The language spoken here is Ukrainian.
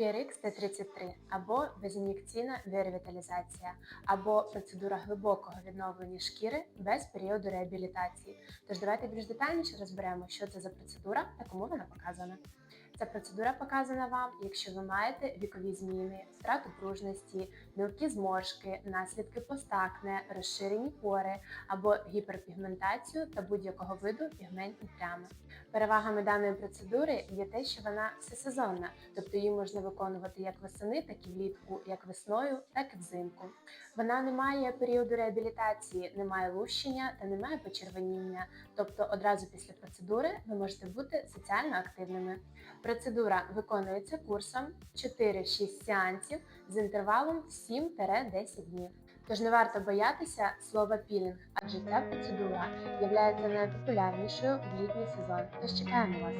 PRX Т-33 або безін'єкційна деревіталізація, або процедура глибокого відновлення шкіри без періоду реабілітації. Тож давайте більш детальніше розберемо, що це за процедура та кому вона показана. Ця процедура показана вам, якщо ви маєте вікові зміни, втрату пружності, мілкі зморшки, наслідки постакне, розширені пори або гіперпігментацію та будь-якого виду пігментні плями. Перевагами даної процедури є те, що вона всесезонна, тобто її можна виконувати як восени, так і влітку, як весною, так і взимку. Вона не має періоду реабілітації, не має лущення та не має почервоніння, тобто одразу після процедури ви можете бути соціально активними. Процедура виконується курсом 4-6 сеансів з інтервалом 7-10 днів. Тож не варто боятися слова пілінг, адже ця процедура є найпопулярнішою в літній сезон. Тож чекаємо вас.